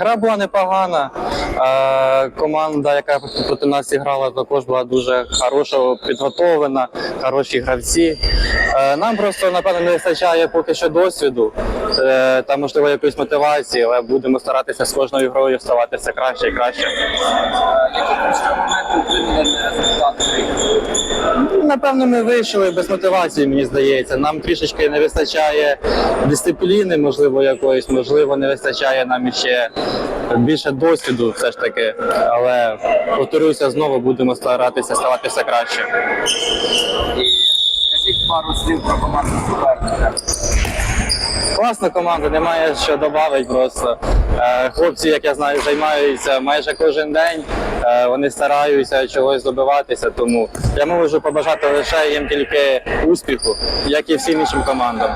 Гра була непогана. Команда, яка проти нас грала, також була дуже хороша, підготовлена, хороші гравці. Нам просто, напевно, не вистачає поки що досвіду е, та, можливо, якоїсь мотивації, але будемо старатися з кожною грою ставати все краще і краще. Напевно, ми вийшли без мотивації, мені здається. Нам трішечки не вистачає дисципліни, можливо, якоїсь, можливо, не вистачає нам ще більше досвіду, все ж таки. Але повторюся, знову будемо старатися ставатися краще. Скажіть пару слів про команду суперника. Класна команда, немає що додати просто. Е, Хлопці, як я знаю, займаються майже кожен день. Е, Вони стараються чогось добиватися, тому я можу побажати лише їм тільки успіху, як і всім іншим командам.